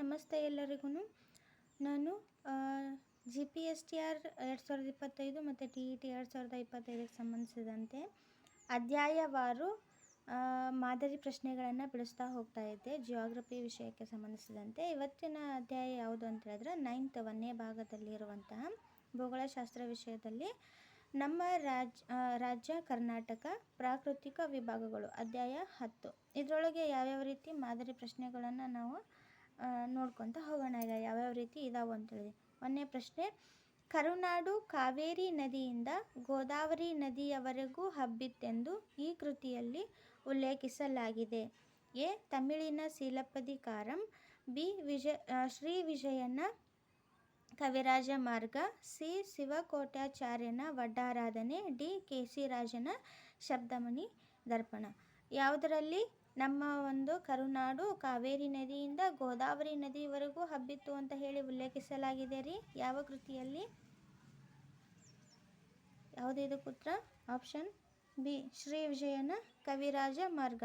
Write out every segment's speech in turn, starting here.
ನಮಸ್ತೆ ಎಲ್ಲರಿಗೂ. ನಾನು G P S T R ಎರಡು ಸಾವಿರದ ಇಪ್ಪತ್ತೈದು ಮತ್ತು ಟಿ ಇ ಟಿ ಎರಡು ಸಾವಿರದ ಇಪ್ಪತ್ತೈದಕ್ಕೆ ಸಂಬಂಧಿಸಿದಂತೆ ಅಧ್ಯಾಯವಾರು ಮಾದರಿ ಪ್ರಶ್ನೆಗಳನ್ನು ಬಿಡಿಸ್ತಾ ಹೋಗ್ತಾ ಇದ್ದೆ. ಜಿಯೋಗ್ರಫಿ ವಿಷಯಕ್ಕೆ ಸಂಬಂಧಿಸಿದಂತೆ. ಇವತ್ತಿನ ಅಧ್ಯಾಯ ಯಾವುದು ಅಂತ ಹೇಳಿದ್ರೆ ನೈನ್ತ್ ಒಂದನೇ ಭಾಗದಲ್ಲಿರುವಂತಹ ಭೂಗೋಳಶಾಸ್ತ್ರ ವಿಷಯದಲ್ಲಿ ನಮ್ಮ ರಾಜ್ ರಾಜ್ಯ ಕರ್ನಾಟಕ ಪ್ರಾಕೃತಿಕ ವಿಭಾಗಗಳು ಅಧ್ಯಾಯ ಹತ್ತು. ಇದರೊಳಗೆ ಯಾವ್ಯಾವ ರೀತಿ ಮಾದರಿ ಪ್ರಶ್ನೆಗಳನ್ನು ನಾವು ನೋಡ್ಕೊತ ಹೋಗೋಣ. ಈಗ ಯಾವ್ಯಾವ ರೀತಿ ಇದಾವೆ ಅಂತೇಳಿ ಒಂದನೇ ಪ್ರಶ್ನೆ, ಕರುನಾಡು ಕಾವೇರಿ ನದಿಯಿಂದ ಗೋದಾವರಿ ನದಿಯವರೆಗೂ ಹಬ್ಬಿತ್ತೆಂದು ಈ ಕೃತಿಯಲ್ಲಿ ಉಲ್ಲೇಖಿಸಲಾಗಿದೆ. ಎ. ತಮಿಳಿನ ಶೀಲಪದಿಕಾರಂ, ಬಿ. ವಿಜಯ ಶ್ರೀ ವಿಜಯನ ಕವಿರಾಜ ಮಾರ್ಗ, ಸಿ. ಶಿವಕೋಟಾಚಾರ್ಯನ ವಡ್ಡಾರಾಧನೆ, ಡಿ. ಕೆ. ಸಿ. ರಾಜನ ಶಬ್ದಮಣಿ ದರ್ಪಣ. ಯಾವುದರಲ್ಲಿ ನಮ್ಮ ಒಂದು ಕರುನಾಡು ಕಾವೇರಿ ನದಿಯಿಂದ ಗೋದಾವರಿ ನದಿವರೆಗೂ ಹಬ್ಬಿತ್ತು ಅಂತ ಹೇಳಿ ಉಲ್ಲೇಖಿಸಲಾಗಿದೆ ರೀ. ಯಾವ ಕೃತಿಯಲ್ಲಿ? ಯಾವುದು ಪುತ್ರ? ಆಪ್ಷನ್ ಬಿ, ಶ್ರೀ ವಿಜಯನ ಕವಿರಾಜ ಮಾರ್ಗ.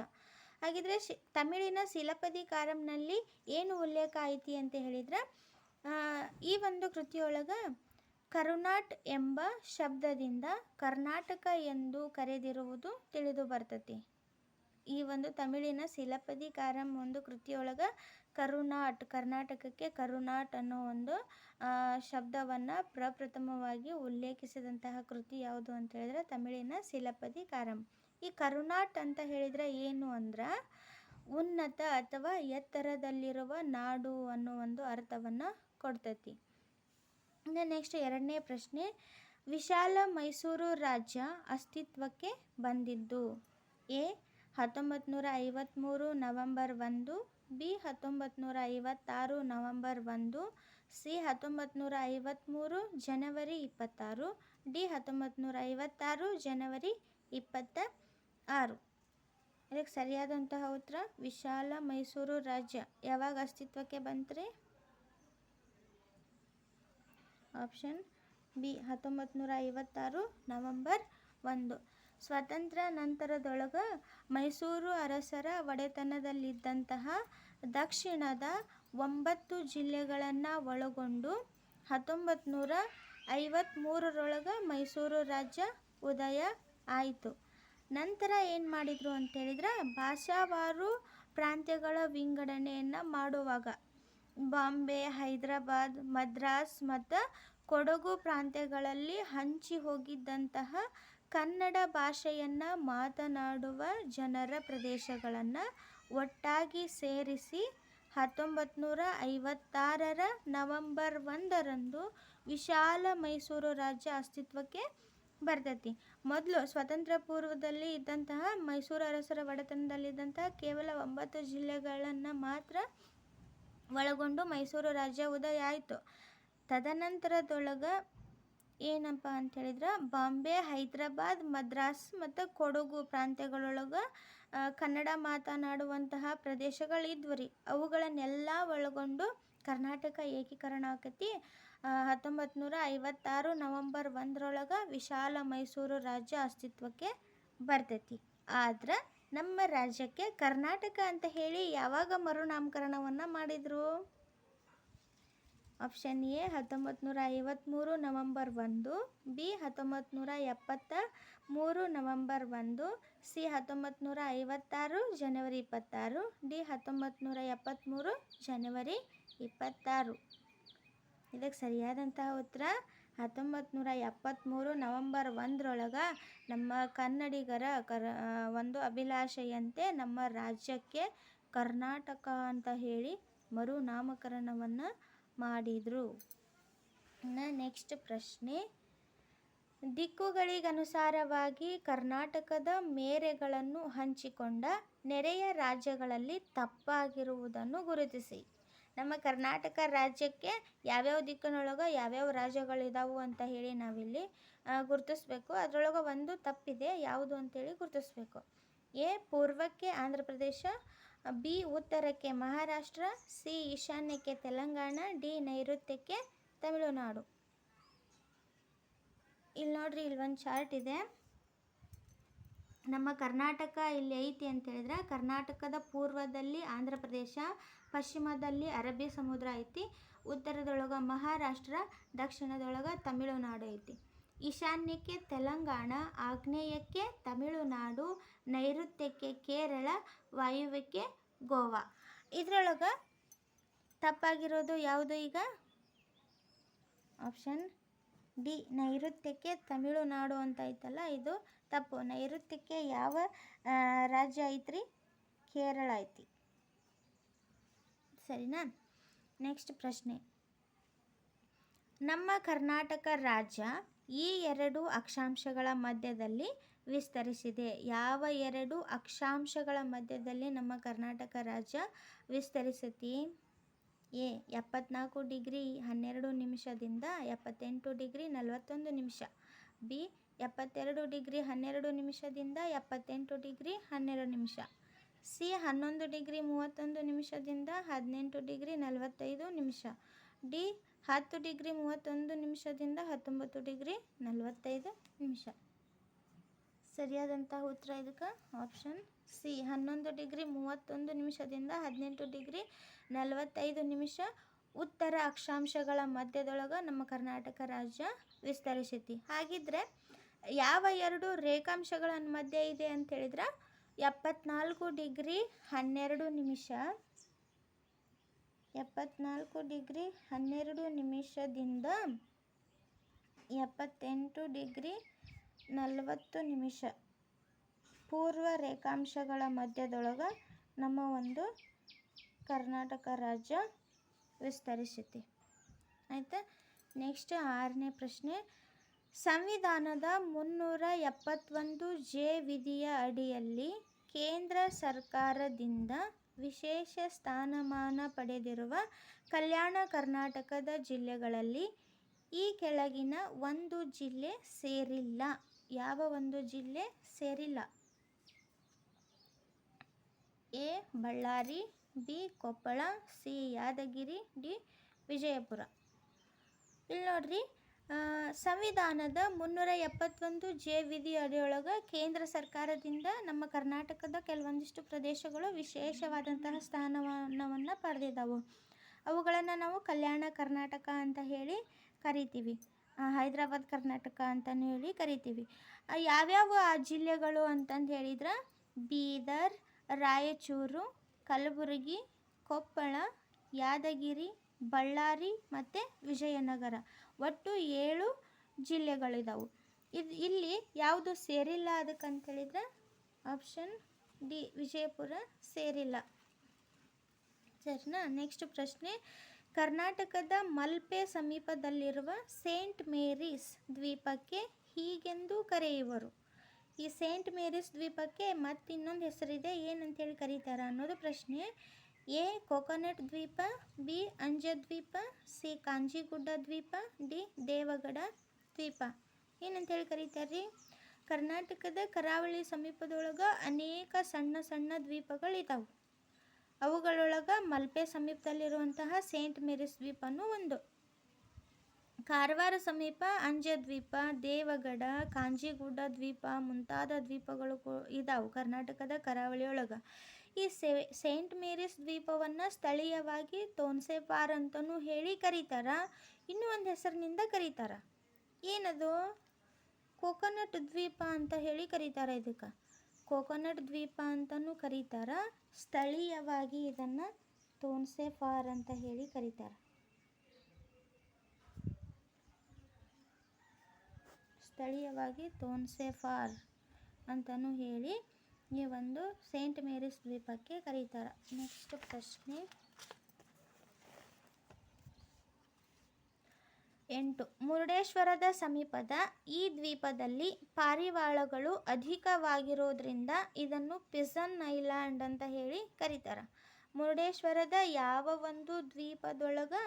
ಹಾಗಿದ್ರೆ ತಮಿಳಿನ ಶಿಲಪದಿಕಾರಂನಲ್ಲಿ ಏನು ಉಲ್ಲೇಖ ಐತಿ ಅಂತ ಹೇಳಿದ್ರೆ ಈ ಒಂದು ಕೃತಿಯೊಳಗೆ ಕರುನಾಟ್ ಎಂಬ ಶಬ್ದದಿಂದ ಕರ್ನಾಟಕ ಎಂದು ಕರೆದಿರುವುದು ತಿಳಿದು ಬರ್ತತಿ. ಈ ಒಂದು ತಮಿಳಿನ ಶಿಲಪದಿಕಾರಂ ಒಂದು ಕೃತಿಯೊಳಗೆ ಕರುನಾಟ್, ಕರ್ನಾಟಕಕ್ಕೆ ಕರುನಾಟ್ ಅನ್ನೋ ಒಂದು ಶಬ್ದವನ್ನು ಪ್ರಪ್ರಥಮವಾಗಿ ಉಲ್ಲೇಖಿಸಿದಂತಹ ಕೃತಿ ಯಾವುದು ಅಂತ ಹೇಳಿದ್ರೆ ತಮಿಳಿನ ಶಿಲಪದಿಕಾರಂ. ಈ ಕರುನಾಟ್ ಅಂತ ಹೇಳಿದ್ರೆ ಏನು ಅಂದ್ರೆ, ಉನ್ನತ ಅಥವಾ ಎತ್ತರದಲ್ಲಿರುವ ನಾಡು ಅನ್ನೋ ಒಂದು ಅರ್ಥವನ್ನು ಕೊಡ್ತೈತಿ. ಇನ್ನು ನೆಕ್ಸ್ಟ್ ಎರಡನೇ ಪ್ರಶ್ನೆ, ವಿಶಾಲ ಮೈಸೂರು ರಾಜ್ಯ ಅಸ್ತಿತ್ವಕ್ಕೆ ಬಂದಿದ್ದು ಎ ಹತ್ತೊಂಬತ್ತು ನೂರ ಐವತ್ತ್ಮೂರು ನವಂಬರ್ ಒಂದು, ಬಿ ಹತ್ತೊಂಬತ್ತು ನೂರ ಐವತ್ತಾರು ನವಂಬರ್ ಒಂದು, ಸಿ ಹತ್ತೊಂಬತ್ತು ನೂರ ಐವತ್ತ್ಮೂರು ಜನವರಿ ಇಪ್ಪತ್ತಾರು, ಡಿ ಹತ್ತೊಂಬತ್ತು ನೂರ ಐವತ್ತಾರು ಜನವರಿ ಇಪ್ಪತ್ತ ಆರು ಇದಕ್ಕೆ ಸರಿಯಾದಂತಹ ಉತ್ತರ, ವಿಶಾಲ ಮೈಸೂರು ರಾಜ್ಯ. ಯಾವಾಗ ಅಸ್ತಿತ್ವಕ್ಕೆ ಬಂತ್ರಿ? ಆಪ್ಷನ್ ಬಿ ಹತ್ತೊಂಬತ್ತು ನೂರ ಐವತ್ತಾರು ನವಂಬರ್ ಒಂದು. ಸ್ವಾತಂತ್ರ್ಯ ನಂತರದೊಳಗೆ ಮೈಸೂರು ಅರಸರ ಒಡೆತನದಲ್ಲಿದ್ದಂತಹ ದಕ್ಷಿಣದ ಒಂಬತ್ತು ಜಿಲ್ಲೆಗಳನ್ನು ಒಳಗೊಂಡು ಹತ್ತೊಂಬತ್ತು ನೂರ ಐವತ್ತ್ಮೂರರೊಳಗೆ ಮೈಸೂರು ರಾಜ್ಯ ಉದಯ ಆಯಿತು. ನಂತರ ಏನು ಮಾಡಿದರು ಅಂತೇಳಿದ್ರೆ ಭಾಷಾವಾರು ಪ್ರಾಂತ್ಯಗಳ ವಿಂಗಡಣೆಯನ್ನು ಮಾಡುವಾಗ ಬಾಂಬೆ, ಹೈದರಾಬಾದ್, ಮದ್ರಾಸ್ ಮತ್ತು ಕೊಡಗು ಪ್ರಾಂತ್ಯಗಳಲ್ಲಿ ಹಂಚಿ ಹೋಗಿದ್ದಂತಹ ಕನ್ನಡ ಭಾಷೆಯನ್ನು ಮಾತನಾಡುವ ಜನರ ಪ್ರದೇಶಗಳನ್ನು ಒಟ್ಟಾಗಿ ಸೇರಿಸಿ ಹತ್ತೊಂಬತ್ತು ನೂರ ಐವತ್ತಾರರ ನವಂಬರ್ ಒಂದರಂದು ವಿಶಾಲ ಮೈಸೂರು ರಾಜ್ಯ ಅಸ್ತಿತ್ವಕ್ಕೆ ಬರ್ತೈತಿ. ಮೊದಲು ಸ್ವತಂತ್ರ ಪೂರ್ವದಲ್ಲಿ ಇದ್ದಂತಹ ಮೈಸೂರು ಅರಸರ ಒಡೆತನದಲ್ಲಿದ್ದಂತಹ ಕೇವಲ ಒಂಬತ್ತು ಜಿಲ್ಲೆಗಳನ್ನು ಮಾತ್ರ ಒಳಗೊಂಡು ಮೈಸೂರು ರಾಜ್ಯ ಉದಯ ಆಯಿತು. ತದನಂತರದೊಳಗೆ ಏನಪ್ಪ ಅಂತ ಹೇಳಿದ್ರೆ ಬಾಂಬೆ, ಹೈದರಾಬಾದ್, ಮದ್ರಾಸ್ ಮತ್ತು ಕೊಡಗು ಪ್ರಾಂತ್ಯಗಳೊಳಗೆ ಕನ್ನಡ ಮಾತನಾಡುವಂತಹ ಪ್ರದೇಶಗಳಿದ್ವು ರೀ. ಅವುಗಳನ್ನೆಲ್ಲ ಒಳಗೊಂಡು ಕರ್ನಾಟಕ ಏಕೀಕರಣ ಆಕತಿ. ಹತ್ತೊಂಬತ್ತು ನೂರ ಐವತ್ತಾರು ನವಂಬರ್ ಒಂದರೊಳಗೆ ವಿಶಾಲ ಮೈಸೂರು ರಾಜ್ಯ ಅಸ್ತಿತ್ವಕ್ಕೆ ಬರ್ತೈತಿ. ಆದ್ರೆ ನಮ್ಮ ರಾಜ್ಯಕ್ಕೆ ಕರ್ನಾಟಕ ಅಂತ ಹೇಳಿ ಯಾವಾಗ ಮರುನಾಮಕರಣವನ್ನು ಮಾಡಿದರು? ಆಪ್ಷನ್ ಎ ಹತ್ತೊಂಬತ್ತು ನೂರ ಐವತ್ತ್ಮೂರು ನವಂಬರ್ ಒಂದು. ಬಿ ಹತ್ತೊಂಬತ್ತು ನೂರ ಎಪ್ಪತ್ತ ಮೂರು ನವಂಬರ್ ಒಂದು. ಸಿ ಹತ್ತೊಂಬತ್ತು ನೂರ ಐವತ್ತಾರು ಜನವರಿ ಇಪ್ಪತ್ತಾರು. ಡಿ ಹತ್ತೊಂಬತ್ತು ನೂರ ಎಪ್ಪತ್ತ್ಮೂರು ಜನವರಿ ಇಪ್ಪತ್ತಾರು. ಇದಕ್ಕೆ ಸರಿಯಾದಂತಹ ಉತ್ತರ ಹತ್ತೊಂಬತ್ತು ನೂರ ಎಪ್ಪತ್ತ್ಮೂರು ನವಂಬರ್ ಒಂದರೊಳಗೆ ನಮ್ಮ ಕನ್ನಡಿಗರ ಕರ, ಒಂದು ಅಭಿಲಾಷೆಯಂತೆ ನಮ್ಮ ರಾಜ್ಯಕ್ಕೆ ಕರ್ನಾಟಕ ಅಂತ ಹೇಳಿ ಮರುನಾಮಕರಣವನ್ನು ಮಾಡಿದರು. ನೆಕ್ಸ್ಟ್ ಪ್ರಶ್ನೆ. ದಿಕ್ಕುಗಳಿಗನುಸಾರವಾಗಿ ಕರ್ನಾಟಕದ ಮೇರೆಗಳನ್ನು ಹಂಚಿಕೊಂಡ ನೆರೆಯ ರಾಜ್ಯಗಳಲ್ಲಿ ತಪ್ಪಾಗಿರುವುದನ್ನು ಗುರುತಿಸಿ. ನಮ್ಮ ಕರ್ನಾಟಕ ರಾಜ್ಯಕ್ಕೆ ಯಾವ್ಯಾವ ದಿಕ್ಕಿನೊಳಗೆ ಯಾವ್ಯಾವ ರಾಜ್ಯಗಳಿದಾವು ಅಂತ ಹೇಳಿ ನಾವಿಲ್ಲಿ ಗುರುತಿಸ್ಬೇಕು. ಅದರೊಳಗೆ ಒಂದು ತಪ್ಪಿದೆ, ಯಾವುದು ಅಂತೇಳಿ ಗುರುತಿಸ್ಬೇಕು. ಎ, ಪೂರ್ವಕ್ಕೆ ಆಂಧ್ರ ಪ್ರದೇಶ ಬಿ ಉತ್ತರಕ್ಕೆ ಮಹಾರಾಷ್ಟ್ರ, ಸಿ ಈಶಾನ್ಯಕ್ಕೆ ತೆಲಂಗಾಣ, ಡಿ ನೈಋತ್ಯಕ್ಕೆ ತಮಿಳುನಾಡು. ಇಲ್ಲಿ ನೋಡ್ರಿ ಇಲ್ಲಿ ಒಂದು ಚಾರ್ಟ್ ಇದೆ. ನಮ್ಮ ಕರ್ನಾಟಕ ಇಲ್ಲಿ ಐತಿ ಅಂತ ಹೇಳಿದ್ರೆ, ಕರ್ನಾಟಕದ ಪೂರ್ವದಲ್ಲಿ ಆಂಧ್ರ ಪ್ರದೇಶ, ಪಶ್ಚಿಮದಲ್ಲಿ ಅರಬ್ಬಿ ಸಮುದ್ರ ಐತಿ, ಉತ್ತರದೊಳಗೆ ಮಹಾರಾಷ್ಟ್ರ, ದಕ್ಷಿಣದೊಳಗೆ ತಮಿಳುನಾಡು ಐತಿ. ಈಶಾನ್ಯಕ್ಕೆ ತೆಲಂಗಾಣ, ಆಗ್ನೇಯಕ್ಕೆ ತಮಿಳುನಾಡು, ನೈಋತ್ಯಕ್ಕೆ ಕೇರಳ, ವಾಯುವ್ಯಕ್ಕೆ ಗೋವಾ. ಇದ್ರೊಳಗೆ ತಪ್ಪಾಗಿರೋದು ಯಾವುದು ಈಗ? ಆಪ್ಷನ್ ಡಿ, ನೈಋತ್ಯಕ್ಕೆ ತಮಿಳುನಾಡು ಅಂತ ಐತಲ್ಲ, ಇದು ತಪ್ಪು. ನೈಋತ್ಯಕ್ಕೆ ಯಾವ ರಾಜ್ಯ ಐತ್ರಿ? ಕೇರಳ ಐತಿ. ಸರಿನಾ? ನೆಕ್ಸ್ಟ್ ಪ್ರಶ್ನೆ. ನಮ್ಮ ಕರ್ನಾಟಕ ರಾಜ್ಯ ಈ ಎರಡು ಅಕ್ಷಾಂಶಗಳ ಮಧ್ಯದಲ್ಲಿ ವಿಸ್ತರಿಸಿದೆ. ಯಾವ ಎರಡು ಅಕ್ಷಾಂಶಗಳ ಮಧ್ಯದಲ್ಲಿ ನಮ್ಮ ಕರ್ನಾಟಕ ರಾಜ್ಯ ವಿಸ್ತರಿಸತಿ ಎ, ಎಪ್ಪತ್ನಾಲ್ಕು ಡಿಗ್ರಿ ಹನ್ನೆರಡು ನಿಮಿಷದಿಂದ ಎಪ್ಪತ್ತೆಂಟು ಡಿಗ್ರಿ ನಲವತ್ತೊಂದು ನಿಮಿಷ. ಬಿ, ಎಪ್ಪತ್ತೆರಡು ಡಿಗ್ರಿ ಹನ್ನೆರಡು ನಿಮಿಷದಿಂದ ಎಪ್ಪತ್ತೆಂಟು ಡಿಗ್ರಿ ಹನ್ನೆರಡು ನಿಮಿಷ. ಸಿ, ಹನ್ನೊಂದು ಡಿಗ್ರಿ ಮೂವತ್ತೊಂದು ನಿಮಿಷದಿಂದ ಹದಿನೆಂಟು ಡಿಗ್ರಿ ನಲವತ್ತೈದು ನಿಮಿಷ. ಡಿ ಹತ್ತು ಡಿಗ್ರಿ ಮೂವತ್ತೊಂದು ನಿಮಿಷದಿಂದ ಹತ್ತೊಂಬತ್ತು ಡಿಗ್ರಿ ನಲವತ್ತೈದು ನಿಮಿಷ. ಸರಿಯಾದಂತಹ ಉತ್ತರ ಇದಕ್ಕೆ? ಆಪ್ಷನ್ ಸಿ, ಹನ್ನೊಂದು ಡಿಗ್ರಿ ಮೂವತ್ತೊಂದು ನಿಮಿಷದಿಂದ ಹದಿನೆಂಟು ಡಿಗ್ರಿ ನಲವತ್ತೈದು ನಿಮಿಷ. ಉತ್ತರ ಅಕ್ಷಾಂಶಗಳ ಮಧ್ಯದೊಳಗೆ ನಮ್ಮ ಕರ್ನಾಟಕ ರಾಜ್ಯ ವಿಸ್ತರಿಸೈತಿ. ಹಾಗಿದ್ರೆ ಯಾವ ಎರಡು ರೇಖಾಂಶಗಳ ಮಧ್ಯೆ ಇದೆ ಅಂತ ಹೇಳಿದ್ರೆ? ಎಪ್ಪತ್ನಾಲ್ಕು ಡಿಗ್ರಿ ಹನ್ನೆರಡು ನಿಮಿಷ. ಎಪ್ಪತ್ನಾಲ್ಕು ಡಿಗ್ರಿ ಹನ್ನೆರಡು ನಿಮಿಷದಿಂದ ಎಪ್ಪತ್ತೆಂಟು ಡಿಗ್ರಿ ನಲವತ್ತು ನಿಮಿಷ. ಪೂರ್ವ ರೇಖಾಂಶಗಳ ಮಧ್ಯದೊಳಗೆ ನಮ್ಮ ಒಂದು ಕರ್ನಾಟಕ ರಾಜ್ಯ ವಿಸ್ತರಿಸಿತಿ. ಆಯಿತಾ? ನೆಕ್ಸ್ಟ್ ಆರನೇ ಪ್ರಶ್ನೆ. ಸಂವಿಧಾನದ ಮುನ್ನೂರ ಎಪ್ಪತ್ತೊಂದು ಜೆ ವಿಧಿಯ ಅಡಿಯಲ್ಲಿ ಕೇಂದ್ರ ಸರ್ಕಾರದಿಂದ ವಿಶೇಷ ಸ್ಥಾನಮಾನ ಪಡೆದಿರುವ ಕಲ್ಯಾಣ ಕರ್ನಾಟಕದ ಜಿಲ್ಲೆಗಳಲ್ಲಿ ಈ ಕೆಳಗಿನ ಒಂದು ಜಿಲ್ಲೆ ಸೇರಿಲ್ಲ. ಯಾವ ಒಂದು ಜಿಲ್ಲೆ ಸೇರಿಲ್ಲ? A. Ballari, B. Koppal, C. Yadgir, D. Vijayapura. ಇಲ್ಲಿ ನೋಡ್ರಿ ಸಂವಿಧಾನದ ಮುನ್ನೂರ ಎಪ್ಪತ್ತೊಂದು ಜೆ ವಿಧಿ ಅಡಿಯೊಳಗೆ ಕೇಂದ್ರ ಸರ್ಕಾರದಿಂದ ನಮ್ಮ ಕರ್ನಾಟಕದ ಕೆಲವೊಂದಿಷ್ಟು ಪ್ರದೇಶಗಳು ವಿಶೇಷವಾದಂತಹ ಸ್ಥಾನಮಾನವನ್ನು ಪಡೆದಿದ್ದಾವೆ ಅವುಗಳನ್ನು ನಾವು ಕಲ್ಯಾಣ ಕರ್ನಾಟಕ ಅಂತ ಹೇಳಿ ಕರಿತೀವಿ. ಹೈದರಾಬಾದ್ ಕರ್ನಾಟಕ ಅಂತಲೂ ಹೇಳಿ ಕರಿತೀವಿ. ಯಾವ್ಯಾವ ಜಿಲ್ಲೆಗಳು ಅಂತಂದು ಹೇಳಿದ್ರೆ? ಬೀದರ್, ರಾಯಚೂರು, ಕಲಬುರಗಿ, ಕೊಪ್ಪಳ, ಯಾದಗಿರಿ ಬಳ್ಳಾರಿ ಮತ್ತು ವಿಜಯನಗರ. ಒಟ್ಟು ಏಳು ಜಿಲ್ಲೆಗಳಿದಾವೆ. ಇದು ಇಲ್ಲಿ ಯಾವುದು ಸೇರಿಲ್ಲ ಅದಕ್ಕಂತ ಹೇಳಿದ್ರೆ ಆಪ್ಷನ್ ಡಿ ವಿಜಯಪುರ ಸೇರಿಲ್ಲ. ಸರಿನಾ? ನೆಕ್ಸ್ಟ್ ಪ್ರಶ್ನೆ. ಕರ್ನಾಟಕದ ಮಲ್ಪೆ ಸಮೀಪದಲ್ಲಿರುವ ಸೇಂಟ್ ಮೇರೀಸ್ ದ್ವೀಪಕ್ಕೆ ಹೀಗೆಂದು ಕರೆಯುವರು. ಈ ಸೇಂಟ್ ಮೇರೀಸ್ ದ್ವೀಪಕ್ಕೆ ಮತ್ತಿನ್ನೊಂದು ಹೆಸರಿದೆ, ಏನಂತೇಳಿ ಕರೀತಾರೆ ಅನ್ನೋದು ಪ್ರಶ್ನೆ. ಎ, ಕೊಕೊನಟ್ ದ್ವೀಪ, ಬಿ ಅಂಜ ದ್ವೀಪ ಸಿ, ಕಾಂಜಿಗುಡ್ಡ ದ್ವೀಪ, ಡಿ, ದೇವಗಡ ದ್ವೀಪ. ಏನಂತೇಳಿ ಕರೀತಾರೆ ಕರ್ನಾಟಕದ ಕರಾವಳಿ ಸಮೀಪದೊಳಗೆ ಅನೇಕ ಸಣ್ಣ ಸಣ್ಣ ದ್ವೀಪಗಳಿದ್ದಾವೆ ಅವುಗಳೊಳಗೆ ಮಲ್ಪೆ ಸಮೀಪದಲ್ಲಿರುವಂತಹ ಸೇಂಟ್ ಮೇರಿಸ್ ದ್ವೀಪನೂ ಒಂದು. ಕಾರವಾರ ಸಮೀಪ ಅಂಜ ದ್ವೀಪ ದೇವಗಡ, ಕಾಂಜಿಗುಡ್ಡ ದ್ವೀಪ ಮುಂತಾದ ದ್ವೀಪಗಳು ಇದಾವೆ ಕರ್ನಾಟಕದ ಕರಾವಳಿಯೊಳಗೆ. ಈ ಸೇಂಟ್ ಮೇರಿಸ್ ದ್ವೀಪವನ್ನು ಸ್ಥಳೀಯವಾಗಿ ತೋನ್ಸೆಪಾರ್ ಅಂತಲೂ ಹೇಳಿ ಕರೀತಾರ. ಇನ್ನೂ ಒಂದು ಹೆಸರಿನಿಂದ ಕರೀತಾರ. ಏನದು? ಕೋಕೋನಟ್ ದ್ವೀಪ ಅಂತ ಹೇಳಿ ಕರೀತಾರೆ ಇದಕ್ಕೆ. ಕೋಕೋನಟ್ ದ್ವೀಪ ಅಂತಲೂ ಕರೀತಾರ. ಸ್ಥಳೀಯವಾಗಿ ಇದನ್ನು ತೋನ್ಸೆಫಾರ್ ಅಂತ ಹೇಳಿ ಕರೀತಾರೆ. ಸ್ಥಳೀಯವಾಗಿ ತೋನ್ಸೆಫಾರ್ ಅಂತಲೂ ಹೇಳಿ ಈ ಒಂದು ಸೇಂಟ್ ಮೇರಿಸ್ ದ್ವೀಪಕ್ಕೆ ಕರೀತಾರೆ. ನೆಕ್ಸ್ಟ್ ಪ್ರಶ್ನೆ. ಎಂಟು. ಮುರುಡೇಶ್ವರದ ಸಮೀಪದ ಈ ದ್ವೀಪದಲ್ಲಿ ಪಾರಿವಾಳಗಳು ಅಧಿಕವಾಗಿರೋದ್ರಿಂದ ಇದನ್ನು ಪಿಸನ್ ಐಲ್ಯಾಂಡ್ ಅಂತ ಹೇಳಿ ಕರೀತಾರೆ. ಮುರುಡೇಶ್ವರದ ಯಾವ ಒಂದು ದ್ವೀಪದೊಳಗೆ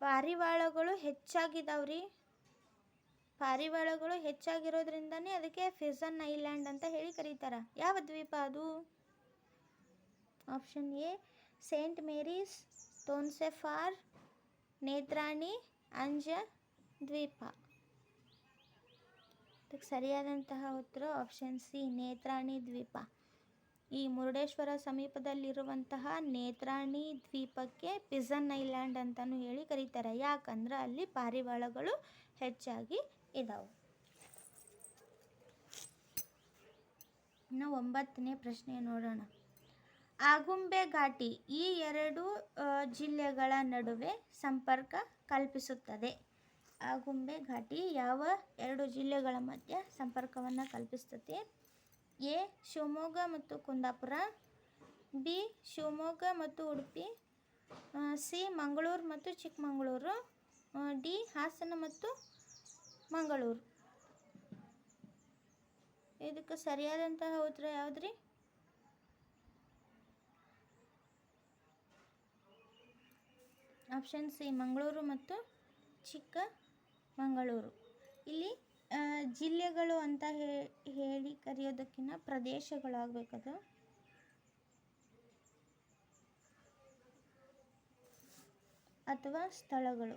ಪಾರಿವಾಳಗಳು ಹೆಚ್ಚಾಗಿದಾವ್ರಿ? ಪಾರಿವಾಳಗಳು ಹೆಚ್ಚಾಗಿರೋದ್ರಿಂದನೇ ಅದಕ್ಕೆ ಫಿಸನ್ ಐಲ್ಯಾಂಡ್ ಅಂತ ಹೇಳಿ ಕರೀತಾರೆ. ಯಾವ ದ್ವೀಪ ಅದು? ಆಪ್ಷನ್ ಎ, ಸೇಂಟ್ ಮೇರೀಸ್, ತೋನ್ಸೆಫಾರ್, ನೇತ್ರಾಣಿ, ಅಂಜ ದ್ವೀಪ. ಇದಕ್ಕೆ ಸರಿಯಾದಂತಹ ಉತ್ತರ ಆಪ್ಷನ್ ಸಿ, ನೇತ್ರಾಣಿ ದ್ವೀಪ. ಈ ಮುರುಡೇಶ್ವರ ಸಮೀಪದಲ್ಲಿರುವಂತಹ ನೇತ್ರಾಣಿ ದ್ವೀಪಕ್ಕೆ ಪಿಜನ್ ಐಲ್ಯಾಂಡ್ ಅಂತಲೂ ಹೇಳಿ ಕರೀತಾರೆ. ಯಾಕಂದ್ರೆ ಅಲ್ಲಿ ಪಾರಿವಾಳಗಳು ಹೆಚ್ಚಾಗಿ ಇದಾವೆ. ಇನ್ನು ಒಂಬತ್ತನೇ ಪ್ರಶ್ನೆ ನೋಡೋಣ. ಆಗುಂಬೆ ಘಾಟಿ ಈ ಎರಡು ಜಿಲ್ಲೆಗಳ ನಡುವೆ ಸಂಪರ್ಕ ಕಲ್ಪಿಸುತ್ತದೆ. ಆಗುಂಬೆ ಘಾಟಿ ಯಾವ ಎರಡು ಜಿಲ್ಲೆಗಳ ಮಧ್ಯೆ ಸಂಪರ್ಕವನ್ನು ಕಲ್ಪಿಸ್ತದೆ ಎ, ಶಿವಮೊಗ್ಗ ಮತ್ತು ಕುಂದಾಪುರ. ಬಿ, ಶಿವಮೊಗ್ಗ ಮತ್ತು ಉಡುಪಿ. ಸಿ, ಮಂಗಳೂರು ಮತ್ತು ಚಿಕ್ಕಮಗಳೂರು. ಡಿ, ಹಾಸನ ಮತ್ತು ಮಂಗಳೂರು. ಇದಕ್ಕೆ ಸರಿಯಾದಂತಹ ಉತ್ತರ ಯಾವುದ್ರಿ? ಆಪ್ಷನ್ ಸಿ ಮಂಗಳೂರು ಮತ್ತು ಚಿಕ್ಕಮಗಳೂರು. ಇಲ್ಲಿ ಜಿಲ್ಲೆಗಳು ಅಂತ ಹೇಳಿ ಕರೆಯೋದಕ್ಕಿಂತ ಪ್ರದೇಶಗಳಾಗಬೇಕದು ಅಥವಾ ಸ್ಥಳಗಳು.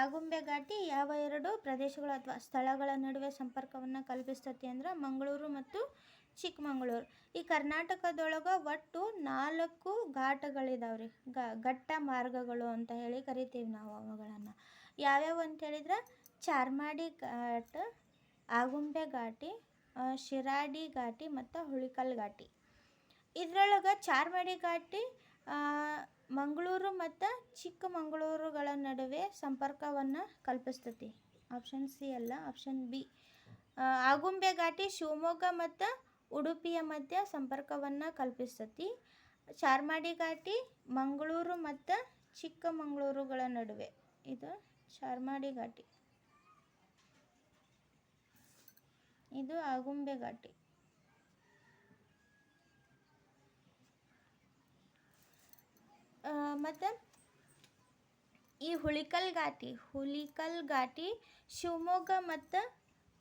ಆಗುಂಬೆ ಘಾಟಿ ಯಾವ ಎರಡು ಪ್ರದೇಶಗಳು ಅಥವಾ ಸ್ಥಳಗಳ ನಡುವೆ ಸಂಪರ್ಕವನ್ನು ಕಲ್ಪಿಸ್ತತಿ ಅಂದ್ರೆ ಮಂಗಳೂರು ಮತ್ತು ಚಿಕ್ಕಮಗಳೂರು. ಈ ಕರ್ನಾಟಕದೊಳಗೆ ಒಟ್ಟು ನಾಲ್ಕು ಘಾಟಗಳಿದಾವ್ರಿ. ಗ, ಘಟ್ಟ ಮಾರ್ಗಗಳು ಅಂತ ಹೇಳಿ ಕರಿತೀವಿ ನಾವು ಅವುಗಳನ್ನು. ಯಾವ್ಯಾವು ಅಂತ ಹೇಳಿದ್ರೆ ಚಾರ್ಮಾಡಿ ಘಾಟ್ ಆಗುಂಬೆ ಘಾಟಿ ಶಿರಾಡಿ ಘಾಟಿ ಮತ್ತು ಹುಳಿಕಲ್ ಘಾಟಿ. ಇದ್ರೊಳಗೆ ಚಾರ್ಮಾಡಿ ಘಾಟಿ ಮಂಗಳೂರು ಮತ್ತು ಚಿಕ್ಕಮಗಳೂರುಗಳ ನಡುವೆ ಸಂಪರ್ಕವನ್ನು ಕಲ್ಪಿಸ್ತತಿ. ಆಪ್ಷನ್ ಸಿ ಅಲ್ಲ ಆಪ್ಷನ್ ಬಿ ಆಗುಂಬೆ ಘಾಟಿ, ಶಿವಮೊಗ್ಗ ಮತ್ತು ಉಡುಪಿಯ ಮಧ್ಯೆ ಸಂಪರ್ಕವನ್ನು ಕಲ್ಪಿಸ್ತತಿ. ಚಾರ್ಮಾಡಿ ಘಾಟಿ, ಮಂಗಳೂರು ಮತ್ತು ಚಿಕ್ಕಮಗಳೂರುಗಳ ನಡುವೆ. ಇದು ಚಾರ್ಮಾಡಿ ಘಾಟಿ. ಇದು ಆಗುಂಬೆ ಘಾಟಿ. ಮತ್ತು ಈ ಹುಲಿಕಲ್ ಘಾಟಿ ಹುಲಿಕಲ್ ಘಾಟಿ ಶಿವಮೊಗ್ಗ ಮತ್ತು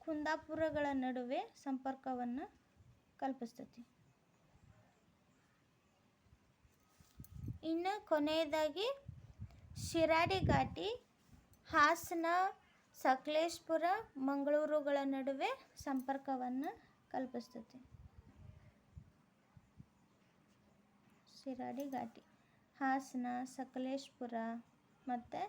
ಕುಂದಾಪುರಗಳ ನಡುವೆ ಸಂಪರ್ಕವನ್ನು ಕಲ್ಪಿಸ್ತತಿ. ಇನ್ನು ಕೊನೆಯದಾಗಿ ಶಿರಾಡಿ ಘಾಟಿ ಹಾಸನ, ಸಕಲೇಶ್ಪುರ, ಮಂಗಳೂರುಗಳ ನಡುವೆ ಸಂಪರ್ಕವನ್ನು ಕಲ್ಪಿಸ್ತತಿ. ಶಿರಾಡಿ ಘಾಟಿ ಹಾಸನ, ಸಕಲೇಶ್ಪುರ ಮತ್ತು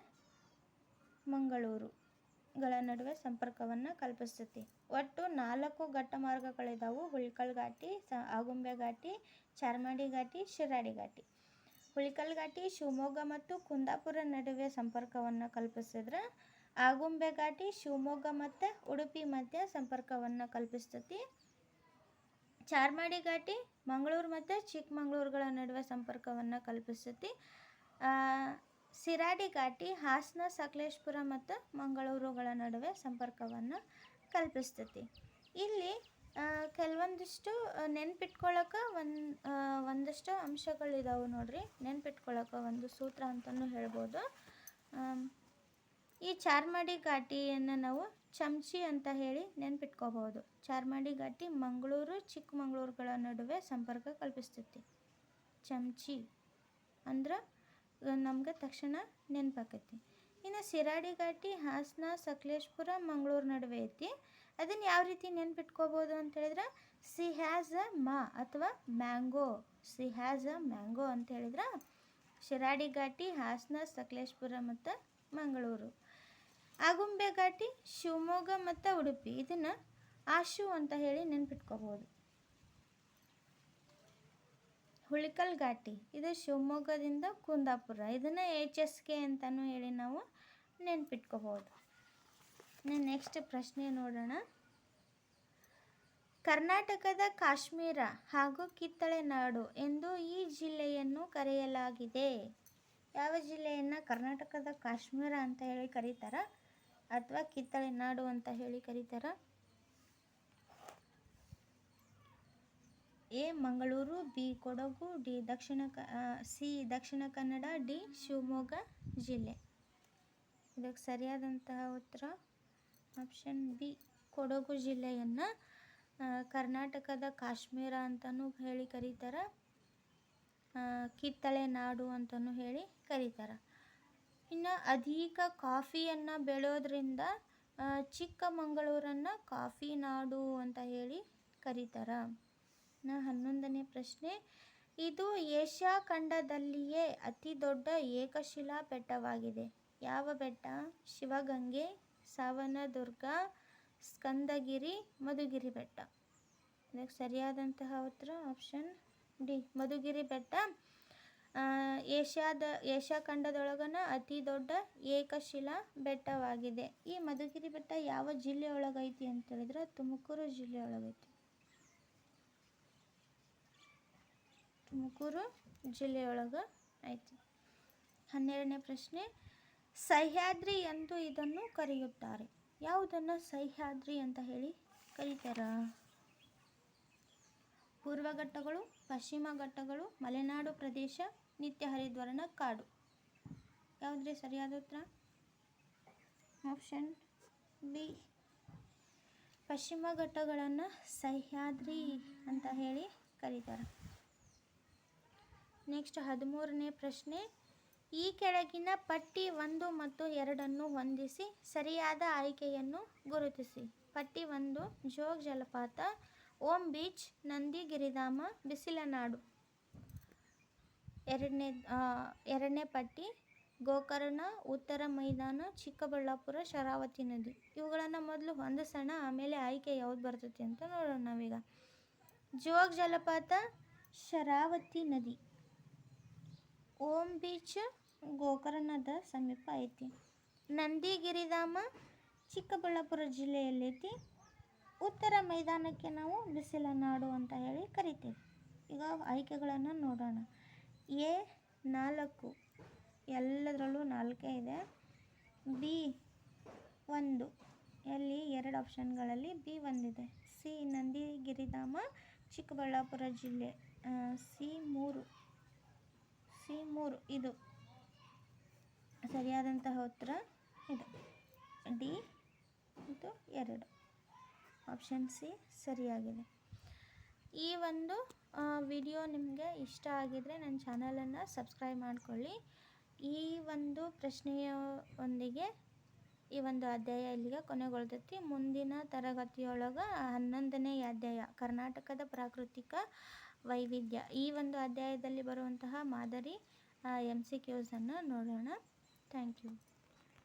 ಮಂಗಳೂರುಗಳ ನಡುವೆ ಸಂಪರ್ಕವನ್ನು ಕಲ್ಪಿಸ್ತತಿ. ಒಟ್ಟು ನಾಲ್ಕು ಘಟ್ಟ ಮಾರ್ಗಗಳಿದಾವು. ಹುಳ್ಕಲ್ ಘಾಟಿ, ಸ, ಆಗುಂಬೆ ಘಾಟಿ, ಚಾರ್ಮಾಡಿ ಘಾಟಿ, ಶಿರಾಡಿ ಘಾಟಿ. ಹುಳಿಕಲ್ ಘಾಟಿ, ಶಿವಮೊಗ್ಗ ಮತ್ತು ಕುಂದಾಪುರ ನಡುವೆ ಸಂಪರ್ಕವನ್ನು ಕಲ್ಪಿಸಿದ್ರೆ ಆಗುಂಬೆ ಘಾಟಿ, ಶಿವಮೊಗ್ಗ ಮತ್ತು ಉಡುಪಿ ಮಧ್ಯೆ ಸಂಪರ್ಕವನ್ನು ಕಲ್ಪಿಸ್ತತಿ. ಚಾರ್ಮಾಡಿ ಘಾಟಿ ಮಂಗಳೂರು ಮತ್ತು ಚಿಕ್ಕಮಗಳೂರುಗಳ ನಡುವೆ ಸಂಪರ್ಕವನ್ನು ಕಲ್ಪಿಸುತ್ತೆ ಸಿರಾಡಿ ಘಾಟಿ ಹಾಸನ, ಸಕಲೇಶ್ಪುರ ಮತ್ತು ಮಂಗಳೂರುಗಳ ನಡುವೆ ಸಂಪರ್ಕವನ್ನು ಕಲ್ಪಿಸ್ತತಿ. ಇಲ್ಲಿ ಕೆಲವೊಂದಿಷ್ಟು ನೆನ್ಪಿಟ್ಕೊಳ್ಳೋಕೆ ಒಂದು ಒಂದಷ್ಟು ಅಂಶಗಳಿದಾವೆ ನೋಡಿರಿ. ನೆನ್ಪಿಟ್ಕೊಳ್ಳೋಕೆ ಒಂದು ಸೂತ್ರ ಅಂತಲೂ ಹೇಳ್ಬೋದು. ಈ ಚಾರ್ಮಾಡಿ ಘಾಟಿಯನ್ನು ನಾವು ಚಮಚಿ ಅಂತ ಹೇಳಿ ನೆನ್ಪಿಟ್ಕೋಬಹುದು. ಚಾರ್ಮಾಡಿ ಘಾಟಿ ಮಂಗಳೂರು, ಚಿಕ್ಕಮಗಳೂರುಗಳ ನಡುವೆ ಸಂಪರ್ಕ ಕಲ್ಪಿಸ್ತೈತಿ. ಚಮಚಿ ಅಂದ್ರೆ ನಮ್ಗೆ ತಕ್ಷಣ ನೆನಪಾಕೈತಿ. ಇನ್ನು ಸಿರಾಡಿ ಘಾಟಿ, ಹಾಸನ, ಸಕಲೇಶ್ಪುರ, ಮಂಗಳೂರು ನಡುವೆ ಐತಿ. ಅದನ್ನು ಯಾವ ರೀತಿ ನೆನ್ಪಿಟ್ಕೋಬೋದು ಅಂತ ಹೇಳಿದ್ರೆ, ಸಿ ಹ್ಯಾಸ್ ಅ ಮಾ ಅಥವಾ mango, C has a mango ಅಂತ ಹೇಳಿದ್ರೆ, ಶಿರಾಡಿ ಘಾಟಿ, ಹಾಸನ, ಸಕಲೇಶ್ಪುರ ಮತ್ತು ಮಂಗಳೂರು. ಆಗುಂಬೆ ಘಾಟಿ ಶಿವಮೊಗ್ಗ ಮತ್ತು ಉಡುಪಿ. ಇದನ್ನು ಆಶು ಅಂತ ಹೇಳಿ ನೆನ್ಪಿಟ್ಕೋಬೋದು. ಹುಳಿಕಲ್ ಘಾಟಿ ಇದು ಶಿವಮೊಗ್ಗದಿಂದ ಕುಂದಾಪುರ. ಇದನ್ನು ಎಚ್ ಎಸ್ ಕೆ ಅಂತಲೂ ಹೇಳಿ ನಾವು ನೆನ್ಪಿಟ್ಕೋಬೋದು. ನೆಕ್ಸ್ಟ್ ಪ್ರಶ್ನೆ ನೋಡೋಣ. ಕರ್ನಾಟಕದ ಕಾಶ್ಮೀರ ಹಾಗೂ ಕಿತ್ತಳೆ ನಾಡು ಎಂದು ಈ ಜಿಲ್ಲೆಯನ್ನು ಕರೆಯಲಾಗಿದೆ. ಯಾವ ಜಿಲ್ಲೆಯನ್ನು ಕರ್ನಾಟಕದ ಕಾಶ್ಮೀರ ಅಂತ ಹೇಳಿ ಕರೀತಾರ? ಅಥವಾ ಕಿತ್ತಳೆ ನಾಡು ಅಂತ ಹೇಳಿ ಕರೀತಾರ. A Mangaluru, B Kodagu, D Dakshina ಕ ಸಿ ದಕ್ಷಿಣ ಕನ್ನಡ, ಡಿ ಶಿವಮೊಗ್ಗ ಜಿಲ್ಲೆ. ಇದಕ್ಕೆ ಸರಿಯಾದಂತಹ ಉತ್ತರ ಆಪ್ಷನ್ ಬಿ, ಕೊಡಗು ಜಿಲ್ಲೆಯನ್ನು ಕರ್ನಾಟಕದ ಕಾಶ್ಮೀರ ಅಂತಲೂ ಹೇಳಿ ಕರೀತಾರೆ. ಕಿತ್ತಳೆ ನಾಡು ಅಂತಲೂ ಹೇಳಿ ಕರೀತಾರೆ. ಇನ್ನು ಅಧಿಕ ಕಾಫಿಯನ್ನು ಬೆಳೆಯೋದ್ರಿಂದ ಚಿಕ್ಕಮಗಳೂರನ್ನು ಕಾಫಿ ನಾಡು ಅಂತ ಹೇಳಿ ಕರೀತಾರ. ನ ಹನ್ನೊಂದನೇ ಪ್ರಶ್ನೆ. ಇದು ಏಷ್ಯಾ ಖಂಡದಲ್ಲಿಯೇ ಅತಿ ದೊಡ್ಡ ಏಕಶಿಲಾ ಬೆಟ್ಟವಾಗಿದೆ ಯಾವ ಬೆಟ್ಟ? ಶಿವಗಂಗೆ, ಸಾವನದುರ್ಗ, ಸ್ಕಂದಗಿರಿ, ಮಧುಗಿರಿ ಬೆಟ್ಟ. ಇದಕ್ಕೆ ಸರಿಯಾದಂತಹ ಉತ್ತರ, ಆಪ್ಷನ್ ಡಿ, ಮಧುಗಿರಿ ಬೆಟ್ಟ. ಏಷ್ಯಾದ, ಏಷ್ಯಾ ಖಂಡದೊಳಗನ ಅತಿ ದೊಡ್ಡ ಏಕಶಿಲಾ ಬೆಟ್ಟವಾಗಿದೆ. ಈ ಮಧುಗಿರಿ ಬೆಟ್ಟ ಯಾವ ಜಿಲ್ಲೆಯೊಳಗೈತಿ ಅಂತ ಹೇಳಿದ್ರೆ ತುಮಕೂರು ಜಿಲ್ಲೆಯೊಳಗೈತಿ. ತುಮಕೂರು ಜಿಲ್ಲೆಯೊಳಗೆ ಐತಿ. ಹನ್ನೆರಡನೇ ಪ್ರಶ್ನೆ, ಸಹ್ಯಾದ್ರಿ ಎಂದು ಇದನ್ನು ಕರೆಯುತ್ತಾರೆ. ಯಾವುದನ್ನು ಸಹ್ಯಾದ್ರಿ ಅಂತ ಹೇಳಿ ಕರೀತಾರ? ಪೂರ್ವ ಘಟ್ಟಗಳು, ಪಶ್ಚಿಮ ಘಟ್ಟಗಳು, ಮಲೆನಾಡು ಪ್ರದೇಶ ನಿತ್ಯ ಹರಿದ್ವರ್ಣ ಕಾಡು. ಯಾವುದ್ರಿ ಸರಿಯಾದ ಉತ್ತರ? Option B. ಪಶ್ಚಿಮ ಘಟ್ಟಗಳನ್ನು ಸಹ್ಯಾದ್ರಿ ಅಂತ ಹೇಳಿ ಕರೀತಾರೆ. ನೆಕ್ಸ್ಟ್ ಹದಿಮೂರನೇ ಪ್ರಶ್ನೆ. ಈ ಕೆಳಗಿನ ಪಟ್ಟಿ ಒಂದು ಮತ್ತು ಎರಡನ್ನು ಹೊಂದಿಸಿ ಸರಿಯಾದ ಆಯ್ಕೆಯನ್ನು ಗುರುತಿಸಿ. ಪಟ್ಟಿ ಒಂದು, ಜೋಗ್ ಜಲಪಾತ, ಓಂ ಬೀಚ್ ನಂದಿ ಗಿರಿಧಾಮ ಬಿಸಿಲನಾಡು. ಎರಡನೇ ಎರಡನೇ ಪಟ್ಟಿ, ಗೋಕರ್ಣ, ಉತ್ತರ ಮೈದಾನ, ಚಿಕ್ಕಬಳ್ಳಾಪುರ, ಶರಾವತಿ ನದಿ. ಇವುಗಳನ್ನು ಮೊದಲು ಹೊಂದಿಸೋಣ, ಆಮೇಲೆ ಆಯ್ಕೆ ಯಾವ್ದು ಬರ್ತೈತಿ ಅಂತ ನೋಡೋಣ ನಾವೀಗ. ಜೋಗ ಜಲಪಾತ, ಶರಾವತಿ ನದಿ. ಓಂ ಬೀಚ್, ಗೋಕರ್ಣದ ಸಮೀಪ ಐತಿ. ನಂದಿಗಿರಿಧಾಮ, ಚಿಕ್ಕಬಳ್ಳಾಪುರ ಜಿಲ್ಲೆಯಲ್ಲೈತಿ. ಉತ್ತರ ಮೈದಾನಕ್ಕೆ ನಾವು ಬಿಸಿಲ ನಾಡು ಅಂತ ಹೇಳಿ ಕರಿತೀವಿ. ಈಗ ಆಯ್ಕೆಗಳನ್ನು ನೋಡೋಣ. ಎ ನಾಲ್ಕು. ಎಲ್ಲದರಲ್ಲೂ ನಾಲ್ಕೇ ಇದೆ. ಬಿ ಒಂದು. ಎಲ್ಲಿ ಎರಡು ಆಪ್ಷನ್ಗಳಲ್ಲಿ ಬಿ ಒಂದಿದೆ. ಸಿ ನಂದಿಗಿರಿಧಾಮ, ಚಿಕ್ಕಬಳ್ಳಾಪುರ ಜಿಲ್ಲೆ. ಸಿ ಮೂರು. ಸಿ ಮೂರು ಇದು. ಸರಿಯಾದಂತಹ ಉತ್ತರ ಇದು. ಡಿ ಇದು ಎರಡು. ಆಪ್ಷನ್ ಸಿ ಸರಿಯಾಗಿದೆ. ಈ ಒಂದು ವಿಡಿಯೋ ನಿಮಗೆ ಇಷ್ಟ ಆಗಿದರೆ ನನ್ನ ಚಾನಲನ್ನು ಸಬ್ಸ್ಕ್ರೈಬ್ ಮಾಡಿಕೊಳ್ಳಿ. ಈ ಒಂದು ಪ್ರಶ್ನೆಯ ಒಂದಿಗೆ, ಈ ಒಂದು ಅಧ್ಯಾಯ ಇಲ್ಲಿಗೆ ಕೊನೆಗೊಳ್ತೈತಿ. ಮುಂದಿನ ತರಗತಿಯೊಳಗೆ ಹನ್ನೊಂದನೇ ಅಧ್ಯಾಯ, ಕರ್ನಾಟಕದ ಪ್ರಾಕೃತಿಕ ವೈವಿಧ್ಯ. ಈ ಒಂದು ಅಧ್ಯಾಯದಲ್ಲಿ ಬರುವಂತಹ ಮಾದರಿ ಎಂ ಸಿ ಕ್ಯೂಸನ್ನು ನೋಡೋಣ. Thank you